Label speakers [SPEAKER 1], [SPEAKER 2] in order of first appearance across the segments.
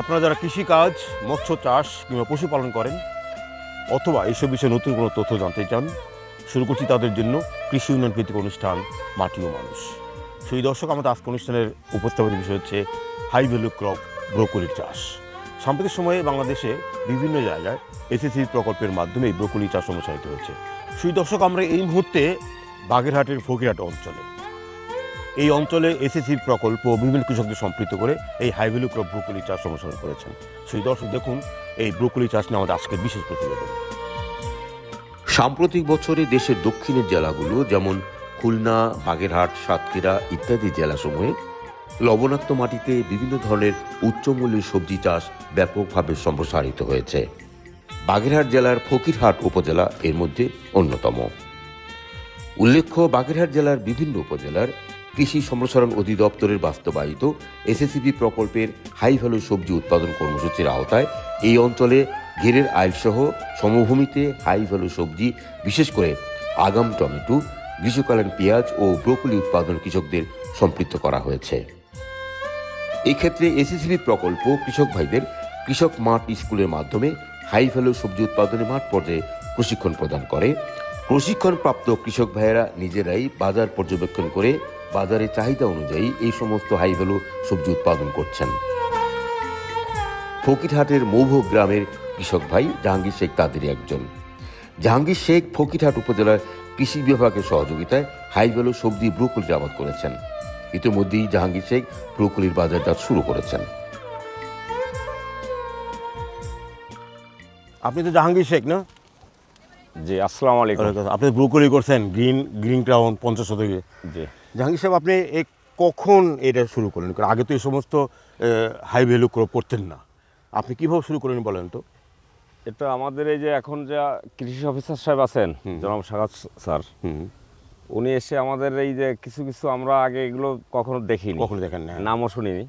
[SPEAKER 1] আপনারা যারা কৃষিকাজ, মৎস্য চাষ কিংবা পশুপালন করেন, অথবা এইসব বিষয়ে নতুন কোনো তথ্য জানতে চান, শুরু করছি তাদের জন্য কৃষি উন্নয়ন ভিত্তিক অনুষ্ঠান, মাটি ও মানুষ। সেই দর্শক, আমাদের আজকে অনুষ্ঠানের উপস্থাপিত বিষয় হচ্ছে হাই ভ্যালু ক্রপ ব্রোকলির চাষ। সাম্প্রতিক সময়ে বাংলাদেশে বিভিন্ন জায়গায় এসএসসি প্রকল্পের মাধ্যমে এই ব্রোকলি চাষ অনুসারিত হয়েছে। সেই দর্শক, আমরা এই মুহূর্তে বাগেরহাটের ফকিরহাট অঞ্চলে এই অঞ্চলে এসএসসি প্রকল্প বিভিন্ন কৃষকদের সম্পৃক্ত করে এই হাই ভ্যালু ক্রপ ব্রোকলি চাষ অনুসরণ করেছেন। সেই দর্শক দেখুন, এই ব্রোকলি চাষ নিয়ে আমাদের আজকের বিশেষ প্রতিবেদন।
[SPEAKER 2] সাম্প্রতিক বছরে দেশের দক্ষিণের জেলাগুলো যেমন খুলনা, বাগেরহাট, সাতক্ষীরা ইত্যাদি জেলাসমূহে লবণাক্ত মাটিতে বিভিন্ন ধরনের উচ্চমূল্যের সবজি চাষ ব্যাপকভাবে সম্প্রসারিত হয়েছে। বাগেরহাট জেলার ফকিরহাট উপজেলা এর মধ্যে অন্যতম। উল্লেখ্য, বাগেরহাট জেলার বিভিন্ন উপজেলার কৃষি সম্প্রসারণ অধিদপ্তরের বাস্তবায়িত এসএসিবি প্রকল্পের হাই ভ্যালু সবজি উৎপাদন কর্মসূচির আওতায় এই অঞ্চলে ঘেরের আইলসহ সমভূমিতে হাই ভ্যালু সবজি, বিশেষ করে আগাম টমেটো, গ্রীষ্মকালীন পেঁয়াজ ও ব্রোকলি উৎপাদন কৃষকদের সম্পৃক্ত করা হয়েছে। এক্ষেত্রে এসএসিবি প্রকল্প কৃষক ভাইদের কৃষক মাঠ স্কুলের মাধ্যমে হাই ভ্যালু সবজি উৎপাদনের মাঠ পর্যায়ে প্রশিক্ষণ প্রদান করে। প্রশিক্ষণপ্রাপ্ত কৃষক ভাইয়েরা নিজেরাই বাজার পর্যবেক্ষণ করে বাজারে চাহিদা অনুযায়ী এই সমস্ত হাই ভ্যালু সবজি উৎপাদন করছেন। ফকিরহাটের মৌভ গ্রামের কৃষক ভাই জাহাঙ্গীর শেখ তাদেরই একজন। জাহাঙ্গীর শেখ ফকিরহাট উপজেলার কৃষি বিভাগের সহযোগিতায় হাই ভ্যালু সবজি ব্রোকলি আবাদ করেছেন। ইতিমধ্যেই জাহাঙ্গীর শেখ ব্রোকলির বাজারজাত শুরু করেছেন।
[SPEAKER 1] আপনি তো জাহাঙ্গীর শেখ না?
[SPEAKER 3] জি আসসালামু আলাইকুম।
[SPEAKER 1] আপনি ব্রোকলি করছেন গ্রিন গ্রিন ক্রাউন পঞ্চাশ শতকে।
[SPEAKER 3] জি।
[SPEAKER 1] জাহাঙ্গীর সাহেব আপনি এ কখন এটা শুরু করলেন? কারণ আগে তো এই সমস্ত হাই ভ্যালু ক্রপ করতেন না। আপনি কীভাবে শুরু করলেন বলেন তো?
[SPEAKER 3] এটা আমাদের এই যে এখন যা কৃষি অফিসার সাহেব আছেন জনাব সাগাত স্যার উনি এসে আমাদের এই যে কিছু কিছু আমরা আগে এগুলো কখনো দেখিনি।
[SPEAKER 1] কখনো দেখেন না
[SPEAKER 3] নামও শুনিনি।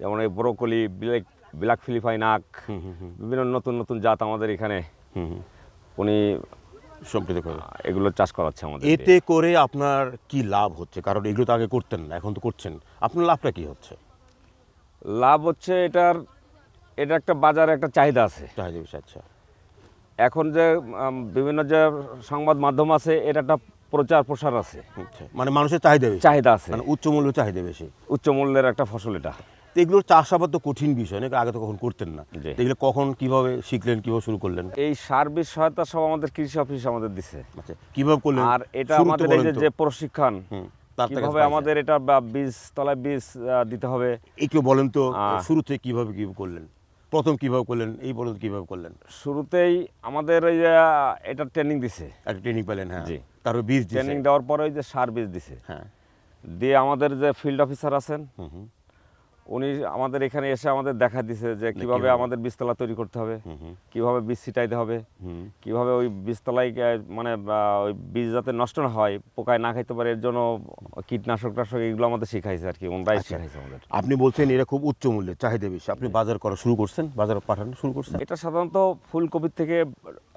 [SPEAKER 3] যেমন এই ব্রোকলি ব্ল্যাক ব্ল্যাক ফিলিপাইন আখ বিভিন্ন নতুন নতুন জাত আমাদের এখানে। উনি
[SPEAKER 1] সম্প্রীত করে।
[SPEAKER 3] এগুলো চাষ করাচ্ছে আমাদের
[SPEAKER 1] এতে করে আপনার কি লাভ হচ্ছে? কারণ এগুলো তো আগে করতেন না এখন তো করছেন। আপনার লাভটা কি হচ্ছে?
[SPEAKER 3] লাভ হচ্ছে এটার এটা একটা বাজারে একটা চাহিদা আছে।
[SPEAKER 1] চাহিদা বেশি আচ্ছা।
[SPEAKER 3] এখন যে বিভিন্ন যে সংবাদ মাধ্যম আছে এটা একটা প্রচার প্রসার আছে।
[SPEAKER 1] আচ্ছা মানে মানুষের চাহিদা
[SPEAKER 3] চাহিদা আছে।
[SPEAKER 1] মানে উচ্চ মূল্য চাহিদা বেশি।
[SPEAKER 3] উচ্চ মূল্যের একটা ফসল এটা।
[SPEAKER 1] তো এগুলোর চাষাবাদ তো কঠিন বিষয় নাকি আগে তো কখন করতেন না। এগুলো কখন কীভাবে শিখলেন কীভাবে শুরু করলেন?
[SPEAKER 3] এই সার্ভিস সহায়তা সব আমাদের কৃষি অফিস আমাদের দিছে।
[SPEAKER 1] আচ্ছা কীভাবে করলেন?
[SPEAKER 3] আর এটা আমাদের এই যে প্রশিক্ষণ কীভাবে আমাদের এটা বীজ তলায় বীজ দিতে হবে।
[SPEAKER 1] একটু বলেন তো। শুরুতে কীভাবে কি করলেন? প্রথম কীভাবে করলেন? এই পর্যন্ত কীভাবে করলেন?
[SPEAKER 3] শুরুতেই আমাদের এই যে এটা ট্রেনিং দিছে।
[SPEAKER 1] একটা ট্রেনিং পেলেন হ্যাঁ।
[SPEAKER 3] জি।
[SPEAKER 1] তারপর বীজ
[SPEAKER 3] ট্রেনিং দেওয়ার পরে ওই যে সার বীজ দিছে।
[SPEAKER 1] হ্যাঁ।
[SPEAKER 3] দিয়ে আমাদের যে ফিল্ড অফিসার আছেন
[SPEAKER 1] হুম।
[SPEAKER 3] উনি আমাদের এখানে এসে আমাদের দেখা দিছে যে কীভাবে
[SPEAKER 1] কীভাবে?
[SPEAKER 3] আমাদের বীজতলা তৈরি করতে হবে কীভাবে বীজ ছিটাইতে হবে কীভাবে ওই বীজতলায় মানে ওই বীজ যাতে নষ্ট না হয় পোকায় না খাইতে পারে এর জন্য কীটনাশক টাশক এগুলো আমাদের শিখাইছে আর কি ওনারাই
[SPEAKER 1] আচ্ছা।
[SPEAKER 3] শিখাইছে আমাদের।
[SPEAKER 1] আপনি বলছেন এটা খুব উচ্চ মূল্যের চাহিদা বেশি। আপনি বাজার করা শুরু করছেন বাজারে পাঠানো শুরু করছেন?
[SPEAKER 3] এটা সাধারণত ফুলকপির থেকে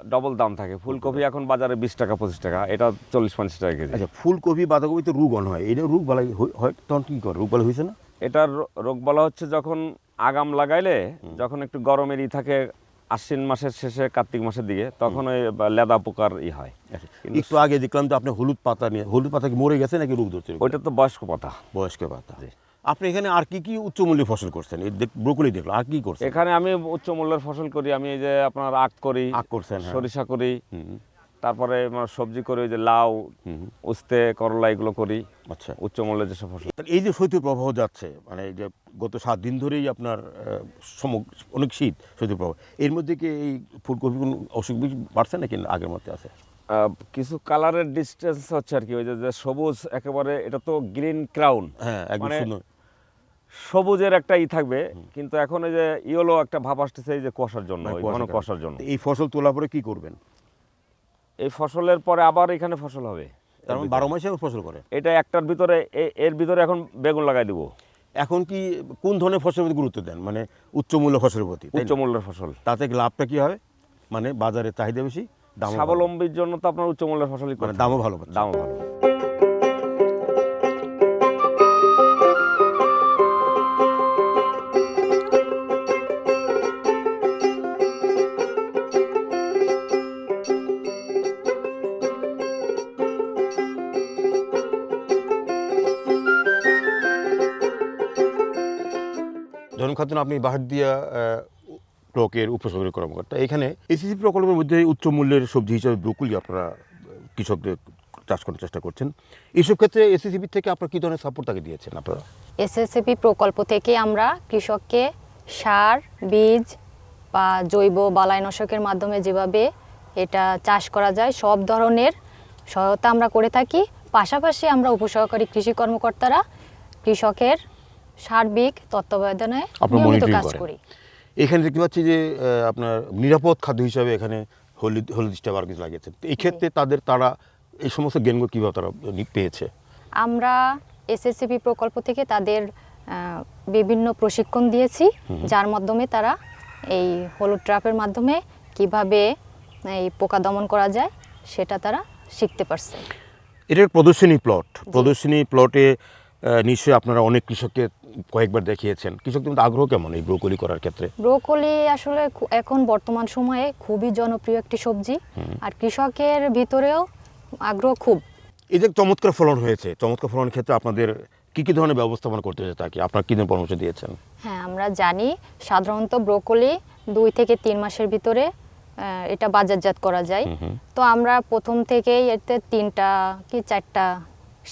[SPEAKER 3] ডবল দাম থাকে। ফুলকপি এখন বাজারে বিশ টাকা পঁচিশ টাকা এটা চল্লিশ পঞ্চাশ টাকা কেজি।
[SPEAKER 1] আচ্ছা ফুলকপি বাঁধাকপিতে রোগ অন হয় এটা রোগ বালাই হয়- হয় তখন কি করে? রোগ বালাই হয়েছে না?
[SPEAKER 3] এটার রোগ বলা হচ্ছে যখন আগাম লাগাইলে যখন একটু গরমের ই থাকে আশ্বিন মাসের শেষে কার্তিক মাসের দিকে তখন ওই লেদা পোকার ই হয়।
[SPEAKER 1] আচ্ছা, একটু আগে দেখলাম যে আপনি হলুদ পাতা নিয়ে হলুদ পাতা কি মরে গেছে নাকি রোগ ধরছে?
[SPEAKER 3] ওইটা তো বয়স্ক পাতা।
[SPEAKER 1] বয়স্ক পাতা। আপনি এখানে আর কি কি উচ্চ মূল্যের ফসল করছেন? ব্রোকলি দেখল আর কি করছেন?
[SPEAKER 3] এখানে আমি উচ্চ মূল্যের ফসল করি আমি এই যে আপনার আখ করি
[SPEAKER 1] আখ করছেন হ্যাঁ।
[SPEAKER 3] সরিষা করি তারপরে সবজি করি ওই যে লাউ উস্তে করলা এগুলো করি।
[SPEAKER 1] আচ্ছা।
[SPEAKER 3] উচ্চ মূল্যের যেসব ফসল।
[SPEAKER 1] এই যে শৈত্য প্রবাহ যাচ্ছে মানে এই যে গত সাত দিন ধরেই আপনার অনেক শীত শৈত্য প্রবাহ এর মধ্যে কি এই ফুলকপি কোনো অসুখ বিসুখ বাড়ছে নাকি আগের মধ্যে আছে?
[SPEAKER 3] কিছু কালারের ডিস্টেন্স হচ্ছে আর কি ওই যে সবুজ একেবারে এটা তো গ্রিন ক্রাউন।
[SPEAKER 1] হ্যাঁ একদম
[SPEAKER 3] মানে
[SPEAKER 1] সুন্দর।
[SPEAKER 3] সবুজের একটা ই থাকবে কিন্তু এখন এই যে ইয়েলো একটা ভাব আসতেছে এই যে কুয়াশার জন্য
[SPEAKER 1] মানে
[SPEAKER 3] ঘন কুয়াশার জন্য।
[SPEAKER 1] এই ফসল তোলার পরে কি করবেন?
[SPEAKER 3] এই ফসলের পরে আবার এখানে ফসল হবে।
[SPEAKER 1] তার মানে বারো মাসে ফসল করে?
[SPEAKER 3] এটা একটার ভিতরে এর ভিতরে এখন বেগুন লাগাই দিব।
[SPEAKER 1] এখন কি কোন ধরনের ফসলের প্রতি গুরুত্ব দেন? মানে উচ্চ মূল্য ফসলের প্রতি তাই না?
[SPEAKER 3] উচ্চ মূল্যের ফসল।
[SPEAKER 1] তাতে লাভটা কি হবে? মানে বাজারে চাহিদা বেশি দাম
[SPEAKER 3] স্বাবলম্বীর জন্য তো আপনার উচ্চ মূল্যের ফসলই
[SPEAKER 1] মানে দামও ভালো
[SPEAKER 3] দামও ভালো।
[SPEAKER 1] খাতুন আপনি বাহারদিয়া ব্লকের উপসহকারী কর্মকর্তা। এখানে এসিসি প্রকল্পের মধ্যে উচ্চ মূল্যের সবজি হিসাবে ব্রকুলি আপনারা কৃষকদের চাষ করার চেষ্টা করছেন। এইসব ক্ষেত্রে এসিসিবি থেকে আপনারা কী ধরনের সাপোর্ট তাকে দিয়েছেন আপনারা?
[SPEAKER 4] এসএসএপি প্রকল্প থেকে আমরা কৃষককে সার, বীজ বা জৈব বালাইনাশকের মাধ্যমে যেভাবে এটা চাষ করা যায়, সব ধরনের সহায়তা আমরা করে থাকি। পাশাপাশি আমরা উপসহকারী কৃষি কর্মকর্তারা কৃষকের সার্বিক তত্ত্বাবধানে নিয়মিত কাজ। করি।
[SPEAKER 1] এখানে দেখতে পাচ্ছি যে আপনার নিরাপদ খাদ্য হিসাবে এখানে হলুদ হলুদ স্টাব আর কিছু লাগিয়েছেন এই ক্ষেত্রে তাদের তারা এই সমস্ত জ্ঞানগুলো কীভাবে তারা পেয়েছে?
[SPEAKER 4] আমরা এসএসসিপি প্রকল্প থেকে তাদের বিভিন্ন প্রশিক্ষণ দিয়েছি যার মাধ্যমে তারা এই হলুদ ট্রাপের মাধ্যমে কীভাবে এই পোকা দমন করা যায় সেটা তারা শিখতে পারছে।
[SPEAKER 1] এটা প্রদর্শনী প্লট প্রদর্শনী প্লটে নিশ্চয়ই আপনারা অনেক কৃষককে কয়েকবার দেখিয়েছেন। কৃষকদের মধ্যে আগ্রহ কেমন এই ব্রোকলি করার ক্ষেত্রে?
[SPEAKER 4] ব্রোকলি আসলে এখন বর্তমান সময়ে খুবই জনপ্রিয় একটি সবজি। আর কৃষকের ভিতরেও আগ্রহ খুব।
[SPEAKER 1] এই যে চমৎকার ফলন হয়েছে চমৎকার ফলনের ক্ষেত্রে আপনাদের কী কী ধরনের ব্যবস্থাপনা করতে হয়েছে তাকে? আপনার কী ধরনের পরামর্শ দিয়েছেন?
[SPEAKER 4] হ্যাঁ আমরা জানি সাধারণত ব্রোকলি দুই থেকে তিন মাসের ভিতরে এটা বাজারজাত করা যায়। তো আমরা প্রথম থেকেই এতে তিনটা কি চারটা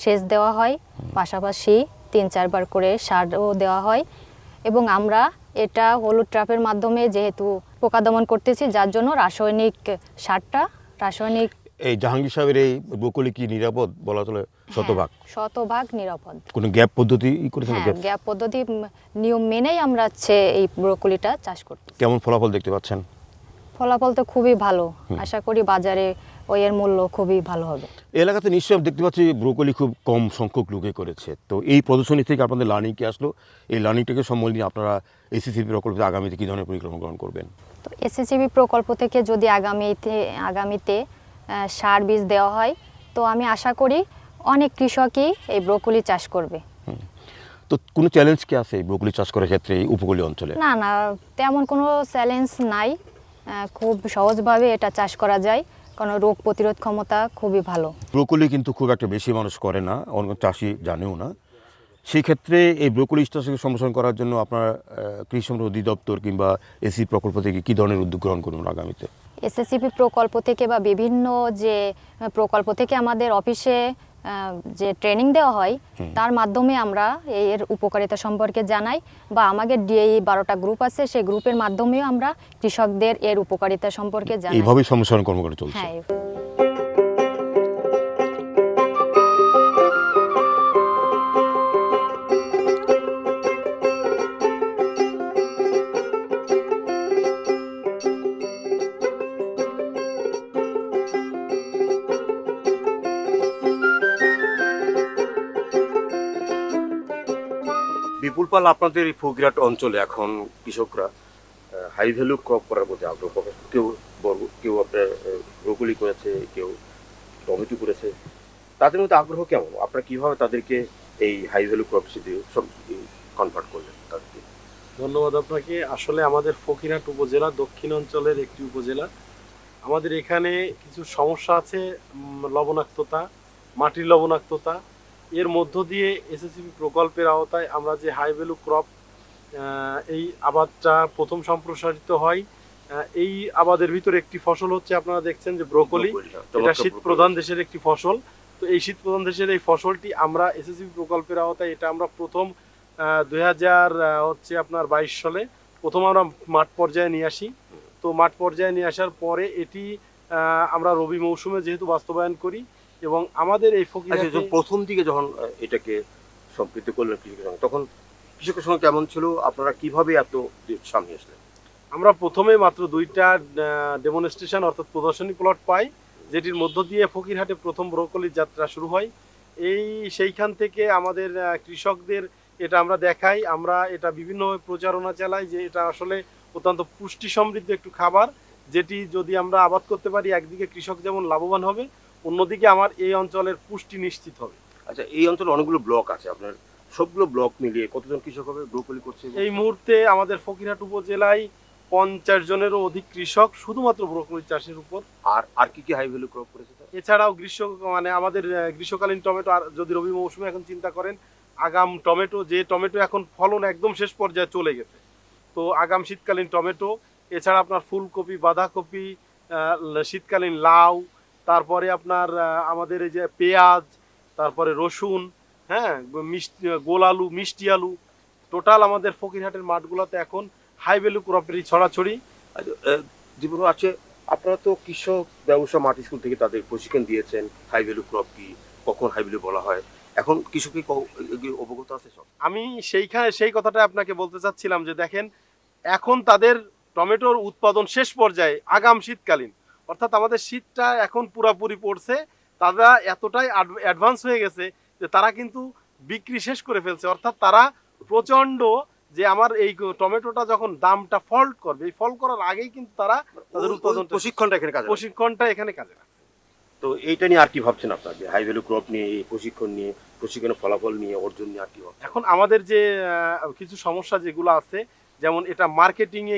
[SPEAKER 4] সেচ দেওয়া হয়। পাশাপাশি তিন চারবার করে সারও দেওয়া হয় এবং আমরা এটা হলুদ ট্রাপের মাধ্যমে যেহেতু পোকা দমন করতেছি যার জন্য রাসায়নিক সারটা রাসায়নিক
[SPEAKER 1] এই জাহাঙ্গীর সাহেবের এই ব্রোকলি কি নিরাপদ বলা চলে? শতভাগ
[SPEAKER 4] হ্যাঁ, শতভাগ? নিরাপদ।
[SPEAKER 1] কোনো গ্যাপ পদ্ধতি ই করেছেন?
[SPEAKER 4] হ্যাঁ
[SPEAKER 1] গ্যাপ?
[SPEAKER 4] গ্যাপ পদ্ধতি নিয়ম মেনেই আমরা হচ্ছে এই ব্রোকলিটা চাষ করতে
[SPEAKER 1] কেমন ফলাফল দেখতে পাচ্ছেন?
[SPEAKER 4] ফলাফল তো খুবই ভালো। আশা করি বাজারে ওই এর মূল্য খুবই ভালো হবে।
[SPEAKER 1] এই এলাকাতে নিশ্চয়ই আমি দেখতে পাচ্ছি ব্রোকলি খুব কম সংখ্যক লোকে করেছে। তো এই প্রদর্শনী থেকে আপনাদের লার্নিং কি আসলো? এই লার্নিংটাকে সম্বল নিয়ে আপনারা এসিসিপি প্রকল্পে আগামীতে কী ধরনের পরিকল্পনা গ্রহণ করবেন?
[SPEAKER 4] তো এসএসসিবি প্রকল্প থেকে যদি আগামীতে আগামীতে সার বীজ দেওয়া হয় তো আমি আশা করি অনেক কৃষকই এই ব্রোকলি চাষ করবে।
[SPEAKER 1] তো কোনো চ্যালেঞ্জ কি আছে এই ব্রোকলি চাষ করার ক্ষেত্রে এই উপকূলীয় অঞ্চলে?
[SPEAKER 4] না না তেমন কোনো চ্যালেঞ্জ নাই। খুব সহজভাবে এটা চাষ করা যায়। কারণ রোগ প্রতিরোধ ক্ষমতা খুবই ভালো।
[SPEAKER 1] ব্রোকলি কিন্তু খুব একটা বেশি মানুষ করে না অন্য চাষি জানেও না। সেই ক্ষেত্রে এই ব্রোকলি চাষকে সম্প্রসারণ করার জন্য আপনার কৃষি সম্পদ অধিদপ্তর কিংবা এসি প্রকল্প থেকে কী ধরনের উদ্যোগ গ্রহণ করুন আগামীতে?
[SPEAKER 4] এসএসসিপি প্রকল্প থেকে বা বিভিন্ন যে প্রকল্প থেকে আমাদের অফিসে যে ট্রেনিং দেওয়া হয় তার মাধ্যমে আমরা এর উপকারিতা সম্পর্কে জানাই বা আমাদের ডিএই বারোটা গ্রুপ আছে সেই গ্রুপের মাধ্যমেও আমরা কৃষকদের এর উপকারিতা সম্পর্কে জানাই।
[SPEAKER 1] এইভাবেই সম্প্রসারণ কর্মকাণ্ড চলছে।
[SPEAKER 4] হ্যাঁ
[SPEAKER 1] বিপুল আপনাদের এই ফকিরাট অঞ্চলে এখন কৃষকরা হাই ভ্যালু ক্রপ করার প্রতি আগ্রহ প্রকাশ কেউ কেউ আপনার ব্রোকলি করেছে, কেউ টমেটো করেছে। তাদের মধ্যে আগ্রহ কেমন? আপনারা কীভাবে তাদেরকে এই হাই ভ্যালু ক্রপ হিসেবে সব কনভার্ট করলেন তাদেরকে?
[SPEAKER 5] ধন্যবাদ আপনাকে। আসলে আমাদের ফকিরহাট উপজেলা দক্ষিণ অঞ্চলের একটি উপজেলা। আমাদের এখানে কিছু সমস্যা আছে লবণাক্ততা, মাটির লবণাক্ততা এর মধ্য দিয়ে এসএসসিপি প্রকল্পের আওতায় আমরা যে হাই ভ্যালু ক্রপ এই আবাদটা প্রথম সম্প্রসারিত হয় এই আবাদের ভিতরে একটি ফসল হচ্ছে আপনারা দেখছেন যে ব্রোকলি। এটা শীত প্রধান দেশের একটি ফসল। তো এই শীত প্রধান দেশের এই ফসলটি আমরা এসএসসি প্রকল্পের আওতায় এটা আমরা প্রথম দুই হাজার হচ্ছে আপনার বাইশ সালে প্রথম আমরা মাঠ পর্যায়ে নিয়ে আসি। তো মাঠ পর্যায়ে নিয়ে আসার পরে এটি আমরা রবি মৌসুমে যেহেতু বাস্তবায়ন করি এবং আমাদের এই ফকির
[SPEAKER 1] আচ্ছা প্রথম দিকে যখন এটাকে সম্পৃক্ত করলেন কৃষকের সঙ্গে তখন কৃষকের সঙ্গে কেমন ছিল? আপনারা কীভাবে এত সামনে আসলেন?
[SPEAKER 5] আমরা প্রথমে মাত্র দুইটা ডেমনস্ট্রেশন অর্থাৎ প্রদর্শনী প্লট পাই যেটির মধ্য দিয়ে ফকিরহাটে প্রথম ব্রোকলির যাত্রা শুরু হয়। এই সেইখান থেকে আমাদের কৃষকদের এটা আমরা দেখাই। আমরা এটা বিভিন্নভাবে প্রচারণা চালাই যে এটা আসলে অত্যন্ত পুষ্টি সমৃদ্ধ একটু খাবার যেটি যদি আমরা আবাদ করতে পারি একদিকে কৃষক যেমন লাভবান হবে অন্যদিকে আমার এই অঞ্চলের পুষ্টি নিশ্চিত হবে।
[SPEAKER 1] আচ্ছা এই অঞ্চলে অনেকগুলো ব্লক আছে আপনার সবগুলো ব্লক মিলিয়ে কতজন কৃষক হবে ব্রোকলি করছে?
[SPEAKER 5] এই মুহূর্তে আমাদের ফকিরহাট উপজেলায় পঞ্চাশ জনেরও অধিক কৃষক শুধুমাত্র ব্রোকলি চাষের উপর।
[SPEAKER 1] আর আর কি কি হাই ভ্যালু ক্রপ করেছে
[SPEAKER 5] এছাড়াও গ্রীষ্ম মানে আমাদের গ্রীষ্মকালীন টমেটো আর যদি রবি মৌসুমে এখন চিন্তা করেন আগাম টমেটো যে টমেটো এখন ফলন একদম শেষ পর্যায়ে চলে গেছে। তো আগাম শীতকালীন টমেটো এছাড়া আপনার ফুলকপি বাঁধাকপি শীতকালীন লাউ তারপরে আপনার আমাদের এই যে পেঁয়াজ, তারপরে রসুন হ্যাঁ মিষ্টি, গোল আলু, মিষ্টি আলু, টোটাল আমাদের ফকিরহাটের মাঠগুলোতে এখন হাই ভ্যালু ক্রপেরই ছড়াছড়ি।
[SPEAKER 1] জীবন আছে আপনারা তো কৃষক ব্যবসা মাটি স্কুল থেকে তাদের প্রশিক্ষণ দিয়েছেন হাই ভ্যালু ক্রপ কি, কখন হাই ভ্যালু বলা হয়। এখন কৃষকই ক- অবগত আছে সব?
[SPEAKER 5] আমি সেইখানে সেই কথাটা আপনাকে বলতে চাচ্ছিলাম যে দেখেন, এখন তাদের টমেটোর উৎপাদন শেষ পর্যায়ে আগাম শীতকালীন। অর্থাৎ আমাদের শীতটা এখন পুরাপুরি পড়ছে তারা এতটাই অ্যাডভান্স হয়ে গেছে যে তারা কিন্তু বিক্রি শেষ করে ফেলছে। অর্থাৎ তারা প্রচণ্ড যে আমার এই টমেটোটা যখন দামটা ফল্ট করবে এই ফল করার আগেই কিন্তু তারা তাদের
[SPEAKER 1] ওই প্রশিক্ষণটা এখানে কাজে
[SPEAKER 5] প্রশিক্ষণটা এখানে কাজে লাগে
[SPEAKER 1] তো এইটা নিয়ে আর কি ভাবছেন আপনার? যে হাই ভ্যালু ক্রপ নিয়ে এই প্রশিক্ষণ নিয়ে প্রশিক্ষণের ফলাফল নিয়ে অর্জন নিয়ে আর কি
[SPEAKER 5] এখন আমাদের যে কিছু সমস্যা যেগুলো আছে যেমন এটা মার্কেটিংয়ে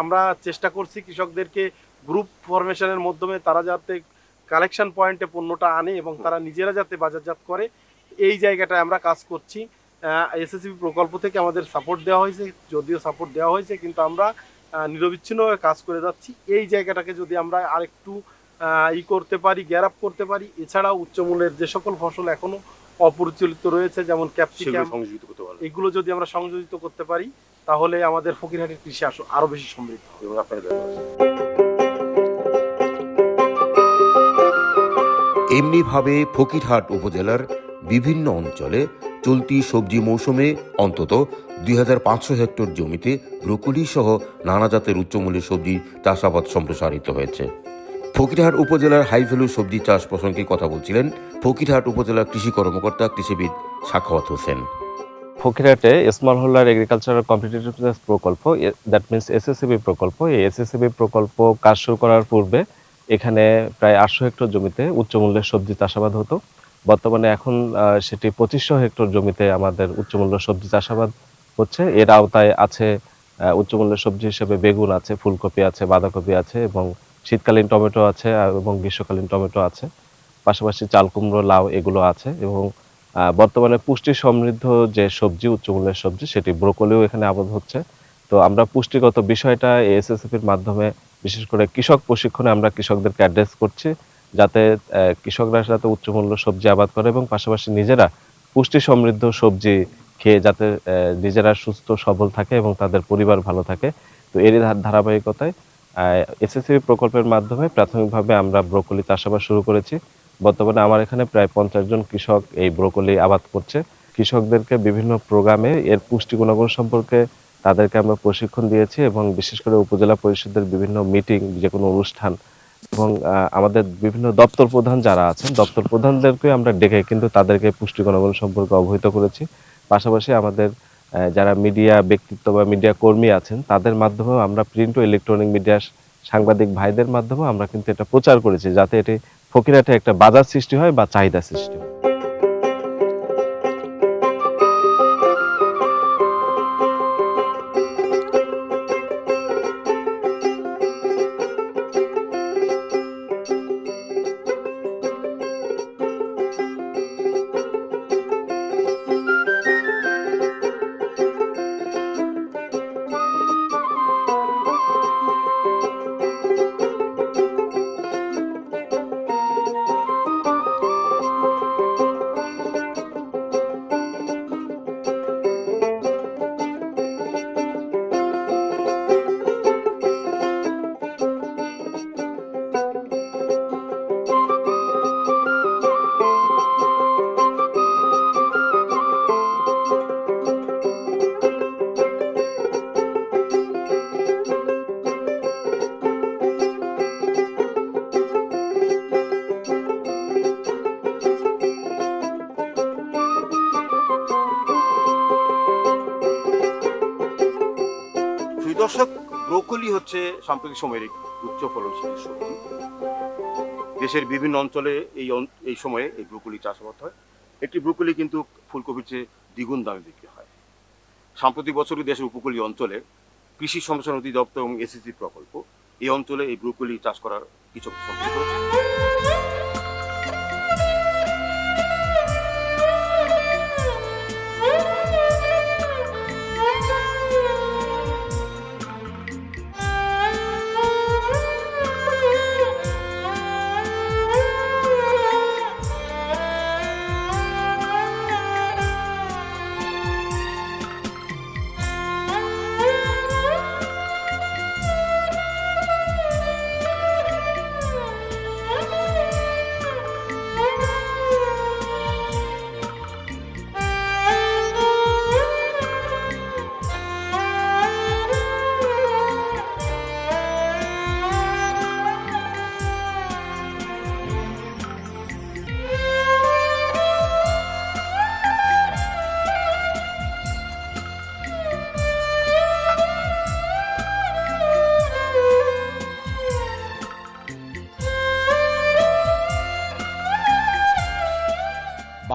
[SPEAKER 5] আমরা চেষ্টা করছি কৃষকদেরকে গ্রুপ ফরমেশনের মাধ্যমে তারা যাতে কালেকশন পয়েন্টে পণ্যটা আনে এবং তারা নিজেরা যাতে বাজারজাত করে এই জায়গাটায় আমরা কাজ করছি। এসএসসি প্রকল্প থেকে আমাদের সাপোর্ট দেওয়া হয়েছে যদিও সাপোর্ট দেওয়া হয়েছে কিন্তু আমরা নিরবিচ্ছিন্নভাবে কাজ করে যাচ্ছি। এই জায়গাটাকে যদি আমরা আরেকটু ই করতে পারি গ্যার আপ করতে পারি এছাড়াও উচ্চমূল্যের যে সকল ফসল এখনও অপরিচালিত রয়েছে যেমন ক্যাপসিকাম
[SPEAKER 1] সংযোজিত করতে পারবেন
[SPEAKER 5] এগুলো যদি আমরা সংযোজিত করতে পারি তাহলে আমাদের ফকিরহাটের কৃষি আস- আরও বেশি সমৃদ্ধ হবে।
[SPEAKER 2] এমনিভাবে ফকিরহাট উপজেলার বিভিন্ন অঞ্চলে চলতি সবজি মৌসুমে অন্তত দুই হাজার পাঁচশো হেক্টর জমিতে ব্রোকলি সহ নানা জাতের উচ্চমূল্যের সবজি চাষাবাদ সম্প্রসারিত হয়েছে। ফকিরহাট উপজেলার হাই ভ্যালু সবজি চাষ প্রসঙ্গে কথা বলছিলেন ফকিরহাট উপজেলার কৃষি কর্মকর্তা কৃষিবিদ সাখাওয়াত হোসেন।
[SPEAKER 6] ফকিরহাটে স্মল হোল্ডার এগ্রিকালচারাল কম্পিটিটিভনেস প্রকল্প দ্যাট মিনস এসএসসিবি প্রকল্প। এই এসএসসিবি প্রকল্প কাজ শুরু করার পূর্বে এখানে প্রায় আটশো হেক্টর জমিতে উচ্চমূল্যের সবজি চাষাবাদ হতো। বর্তমানে এখন সেটি পঁচিশশো হেক্টর জমিতে আমাদের উচ্চমূল্যের সবজি চাষাবাদ হচ্ছে। এর আওতায় আছে উচ্চমূল্যের সবজি হিসেবে বেগুন আছে, ফুলকপি আছে, বাঁধাকপি আছে এবং শীতকালীন টমেটো আছে এবং গ্রীষ্মকালীন টমেটো আছে। পাশাপাশি চাল, কুমড়ো, লাউ এগুলো আছে এবং বর্তমানে পুষ্টি সমৃদ্ধ যে সবজি, উচ্চমূল্যের সবজি, সেটি ব্রোকলিও এখানে আবাদ হচ্ছে। তো আমরা পুষ্টিগত বিষয়টা এসএসএফ এর মাধ্যমে বিশেষ করে কৃষক প্রশিক্ষণে আমরা কৃষকদেরকে অ্যাড্রেস করছি যাতে কৃষকরা যাতে উচ্চমূল্য সবজি আবাদ করে এবং পাশাপাশি নিজেরা পুষ্টি সমৃদ্ধ সবজি খেয়ে যাতে নিজেরা সুস্থ, সবল থাকে এবং তাদের পরিবার ভালো থাকে। তো এরই ধারাবাহিকতায় এসএসসি প্রকল্পের মাধ্যমে প্রাথমিকভাবে আমরা ব্রোকলি চাষাবাদ শুরু করেছি। বর্তমানে আমার এখানে প্রায় পঞ্চাশ জন কৃষক এই ব্রোকলি আবাদ করছে। কৃষকদেরকে বিভিন্ন প্রোগ্রামে এর পুষ্টি গুণাগুণ সম্পর্কে তাদেরকে আমরা প্রশিক্ষণ দিয়েছি এবং বিশেষ করে উপজেলা পরিষদের বিভিন্ন মিটিং যে কোনো অনুষ্ঠান এবং আমাদের বিভিন্ন দপ্তর প্রধান যারা আছেন, দপ্তর প্রধানদেরকে আমরা ডেকে কিন্তু তাদেরকে পুষ্টি গুণাগুণ সম্পর্কে অবহিত করেছি। পাশাপাশি আমাদের যারা মিডিয়া ব্যক্তিত্ব বা মিডিয়া কর্মী আছেন, তাদের মাধ্যমেও আমরা প্রিন্ট ও ইলেকট্রনিক মিডিয়া সাংবাদিক ভাইদের মাধ্যমেও আমরা কিন্তু এটা প্রচার করেছি, যাতে এটি ফকিরহাটে একটা বাজার সৃষ্টি হয় বা চাহিদা সৃষ্টি হয়।
[SPEAKER 1] সাম্প্রতিক সময়ের উচ্চ ফলনশীল সবজি দেশের বিভিন্ন অঞ্চলে এই এই সময়ে এই ব্রুকুলি চাষাবাদ হয়। একটি ব্রুকুলি কিন্তু ফুলকপির চেয়ে দ্বিগুণ দামে বিক্রি হয়। সাম্প্রতিক বছরই দেশের উপকূলীয় অঞ্চলে কৃষি সম্প্রসারণ অধিদপ্তর এবং এসিসি প্রকল্প এই অঞ্চলে এই ব্রুকুলি চাষ করার কিছু সম্পৃক্ত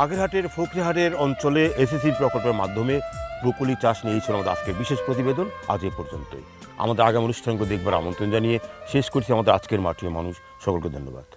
[SPEAKER 1] বাগেরহাটের ফকরিহাটের অঞ্চলে এসএসসি প্রকল্পের মাধ্যমে ব্রোকলি চাষ নিয়ে এই ছিল আমাদের আজকের বিশেষ প্রতিবেদন। আজ এ পর্যন্তই। আমাদের আগামী অনুষ্ঠানকে দেখবার আমন্ত্রণ জানিয়ে শেষ করছি আমাদের আজকের মাটির মানুষ। সকলকে ধন্যবাদ।